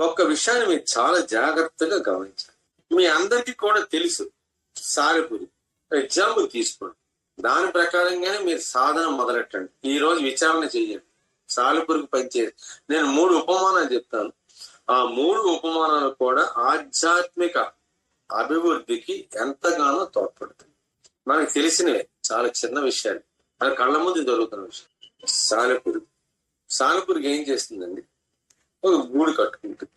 ఒక్క విషయాన్ని మీరు చాలా జాగ్రత్తగా గమనించాలి. మీ అందరికీ కూడా తెలుసు. సాలెపురి ఎగ్జాంపుల్ తీసుకోండి. దాని ప్రకారంగానే మీరు సాధన మొదలెట్టండి. ఈ రోజు విచారణ చేయండి. సాలెపురికి పనిచేయండి. నేను మూడు ఉపమానాలు చెప్తాను. ఆ మూడు ఉపమానాలు కూడా ఆధ్యాత్మిక అభివృద్ధికి ఎంతగానో తోడ్పడుతుంది మనకు తెలిసినవే చాలా చిన్న విషయాలు. మన కళ్ళ ముందు దొరుకుతున్న విషయం సాలెపురి సాలెపురికి ఏం చేస్తుందండి? ఒక గూడు కట్టుకుంటుంది.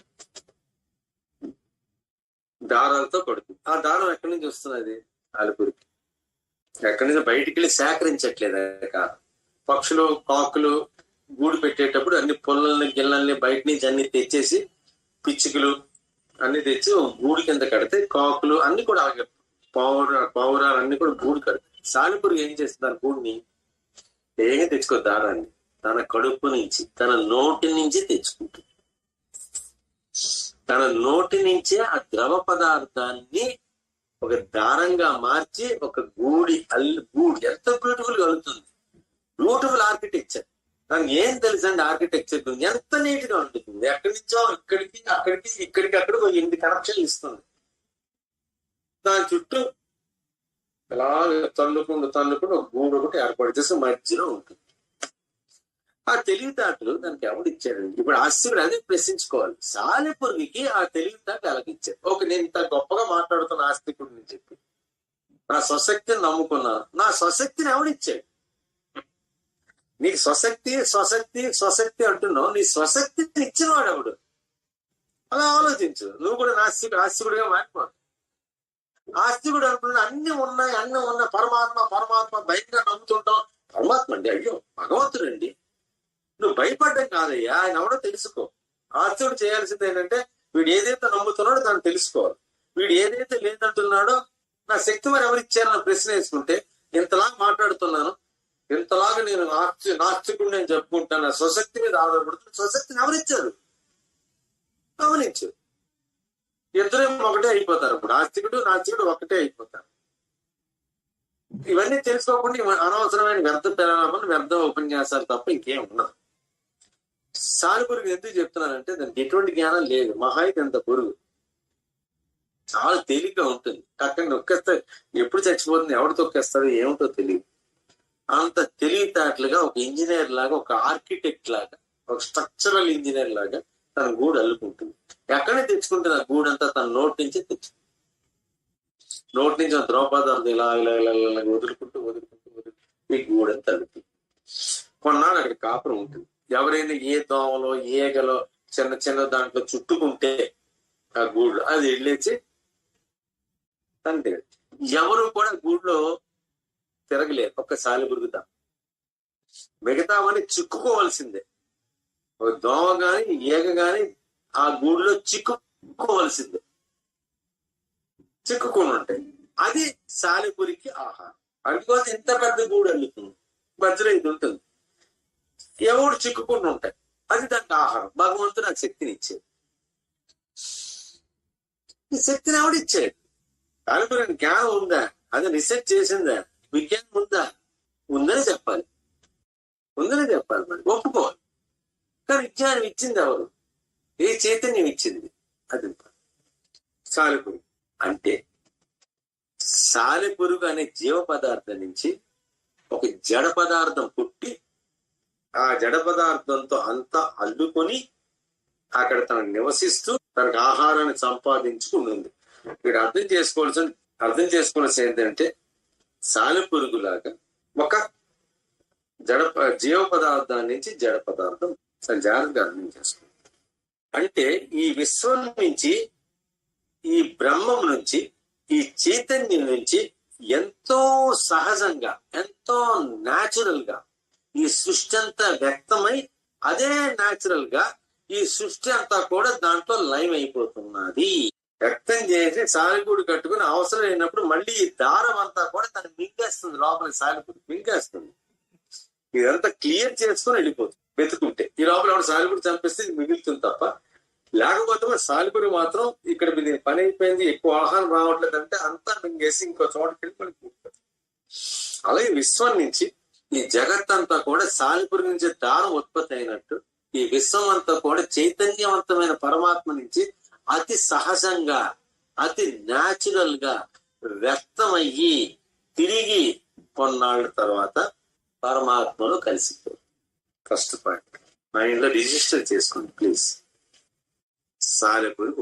దారాలతో కడుతుంది. ఆ దారం ఎక్కడి నుంచి వస్తున్నది? అలుపురికి ఎక్కడి నుంచి? బయటికి వెళ్ళి సేకరించట్లేదు కాదు పక్షులు కాకులు గూడు పెట్టేటప్పుడు అన్ని పొల్లల్ని గిల్లల్ని బయట నుంచి అన్ని తెచ్చేసి పిచ్చుకలు అన్ని తెచ్చి గూడు కింద కడితే కాకులు అన్ని కూడా పావుర పావురాలు అన్ని కూడా గూడు కడతాయి సాలిపురుగు ఏం చేస్తుంది? గూడిని ఏగా తెచ్చుకో దారాన్ని. తన కడుపు నుంచి తన నోటి నుంచి తెచ్చుకుంటుంది. తన నోటి నుంచే ఆ ద్రవ పదార్థాన్ని ఒక దారంగా మార్చి ఒక గూడి అల్లు గూడి ఎంత బ్యూటిఫుల్ కలుగుతుంది. Beautiful architecture. దానికి ఏం తెలుసు అండి ఆర్కిటెక్చర్ గురించి? ఎంత నీట్గా ఉంటుంది? ఎక్కడి నుంచో ఇక్కడికి అక్కడికి ఇక్కడికి అక్కడ ఎన్ని కనెక్షన్ ఇస్తుంది. దాని చుట్టూ ఇలా తన్నుకుంటూ తన్నుకుంటూ ఒక గూడు ఒకటి ఏర్పాటు చేసి మధ్యలో ఉంటుంది. ఆ తెలివితేటలు దానికి ఎవరు ఇచ్చాడండి ఇప్పుడు ఆస్తికుడు అది ప్రశ్నించుకోవాలి. సాలెపురుగుకి ఆ తెలివితేటలు ఎలాగిచ్చారు ఒక నేను ఇంత గొప్పగా మాట్లాడుతున్న ఆస్తికుడిని చెప్పి నా స్వశక్తిని నమ్ముకున్నాను నా స్వశక్తిని ఎవడిచ్చాడు నీకు స్వశక్తి స్వశక్తి స్వశక్తి అంటున్నావు. నీ స్వశక్తిని ఇచ్చిన వాడు ఎవడు? అలా ఆలోచించు. నువ్వు కూడా నాస్తికుడు ఆస్తికుడిగా మారిపో. ఆస్తికుడు అనుకున్న అన్ని ఉన్నాయి అన్ని ఉన్నాయి. పరమాత్మ పరమాత్మ భయంగా నమ్ముతుంటాం పరమాత్మ అండి అయ్యో భగవంతుడు అండి నువ్వు భయపడ్డం కాదయ్యా. ఆయన ఎవడో తెలుసుకో. ఆర్చుడు చేయాల్సింది ఏంటంటే వీడు ఏదైతే నమ్ముతున్నాడో దాన్ని తెలుసుకోవాలి. వీడు ఏదైతే లేదంటున్నాడో నా శక్తి మరి ఎవరు ఇచ్చారన్న ప్రశ్న వేసుకుంటే ఇంతలాగా మాట్లాడుతున్నాను ఇంతలాగా నేను నాస్తి నాస్తికుడు నేను చెప్పుకుంటాను నా స్వశక్తి మీద ఆధారపడుతున్నా స్వశక్తిని ఎవరిచ్చారు? గమనించు ఇద్దరు ఒకటే అయిపోతారు ఇప్పుడు. ఆస్తికుడు నాస్తికుడు ఒకటే అయిపోతారు. ఇవన్నీ తెలుసుకోకుండా అనవసరమైన వ్యర్థ పరిణామాలు వ్యర్థ ఉపన్యాసాలు తప్ప ఇంకేం ఉండదు. సాలి పురుగు ఎందుకు చెప్తున్నానంటే దానికి ఎటువంటి జ్ఞానం లేదు. మహా అయితే అంత పురుగు. చాలా తేలిగ్గా ఉంటుంది. అక్కడ నొక్కేస్తే ఎప్పుడు చచ్చిపోతుంది ఎవరు తొక్కేస్తాడో ఏమిటో తెలియదు అంత తెలివితేటలుగా ఒక ఇంజనీర్ లాగా ఒక ఆర్కిటెక్ట్ లాగా ఒక స్ట్రక్చరల్ ఇంజనీర్ లాగా తన గూడు అల్లుకుంటుంది. ఎక్కడే తెచ్చుకుంటుంది ఆ గూడంతా? తన నోటి నుంచి తెచ్చు నోటి నుంచి ద్రౌపదార్థం ఇలా ఇలా ఇలా ఇలా ఇలా వదులుకుంటూ వదులుకుంటూ వదులుకుంటూ ఈ గూడంతా అల్లుతుంది. కొన్నాళ్ళు అక్కడ కాపురం ఉంటుంది. ఎవరైనా ఏ దోమలో ఏగలో చిన్న చిన్న దాంట్లో చుట్టుకుంటే ఆ గూడు అది వెళ్ళేసి అంతే ఎవరు కూడా గూడులో తిరగలేదు ఒక్క సాలిపురుగుతా మిగతామని చిక్కుకోవాల్సిందే. ఒక దోమ గాని ఈగ గాని ఆ గూడులో చిక్కుకోవాల్సిందే. చిక్కుకొని ఉంటాయి అది సాలిపురికి ఆహారం. అందుకోసం ఇంత పెద్ద గూడు అల్లుతుంది మధ్యలో ఇది ఉంటుంది. ఎవడు చిక్కుకుని ఉంటాయి అది దానికి ఆహారం. భగవంతుడు నాకు శక్తిని ఇచ్చేది ఈ శక్తిని ఎవడిచ్చాడు సాలిపురికి జ్ఞానం ఉందా? అది రీసెర్చ్ చేసిందా? విజ్ఞానం ఉందా? ఉందని చెప్పాలి. ఉందని చెప్పాలి మరి. ఒప్పుకోవాలి. కానీ విజ్ఞానం ఇచ్చింది ఎవరు? ఏ చైతన్యం ఇచ్చింది? అది సాలెపురుగు. అంటే సాలెపురుగు అనే జీవ పదార్థం నుంచి ఒక జడ పదార్థం పుట్టి ఆ జడ పదార్థంతో అంతా అల్లుకొని అక్కడ తను నివసిస్తూ తనకు ఆహారాన్ని సంపాదించుకుంటుంది వీడు అర్థం చేసుకోవాల్సిన అర్థం చేసుకోవాల్సి ఏంటంటే సాలెపురుగులాగా ఒక జడ జీవ పదార్థాన్ని నుంచి జడ పదార్థం చాలా జాగ్రత్తగా అర్థం చేసుకుంది. అంటే ఈ విశ్వం నుంచి ఈ బ్రహ్మం నుంచి ఈ చైతన్యం నుంచి ఎంతో సహజంగా ఎంతో న్యాచురల్గా ఈ సృష్టి అంతా వ్యక్తమై అదే న్యాచురల్గా ఈ సృష్టి అంతా కూడా దాంట్లో లైవ్ అయిపోతున్నది. వ్యక్తం చేసి సాలిగూడు కట్టుకుని అవసరం అయినప్పుడు మళ్ళీ ఈ దారం అంతా కూడా తను మింగేస్తుంది లోపల సాలిగూడు మింగేస్తుంది. ఇదంతా క్లియర్ చేసుకుని వెళ్ళిపోతుంది వెతుకుంటే. ఈ లోపల ఎవరు సాలిగూడు చంపేస్తే ఇది మిగులుతుంది తప్ప లేకపోతే మరి సాలిపురి మాత్రం ఇక్కడ దీని పని అయిపోయింది ఎక్కువ ఆహారం రావట్లేదు అంటే అంతా మింగేసి ఇంకో చోటకి వెళ్ళి మనకి అలాగే విశ్వం నుంచి ఈ జగత్ అంతా కూడా సాలిపురి నుంచి దారం ఉత్పత్తి అయినట్టు ఈ విశ్వం అంతా కూడా చైతన్యవంతమైన పరమాత్మ నుంచి అతి సహజంగా అతి న్యాచురల్గా వ్యక్తమయ్యి తిరిగి కొన్నాళ్ళ తర్వాత పరమాత్మలో కలిసిపోయి ఫస్ట్ పాయింట్ మైండ్లో రిజిస్టర్ చేసుకోండి ప్లీజ్ సాలెపురి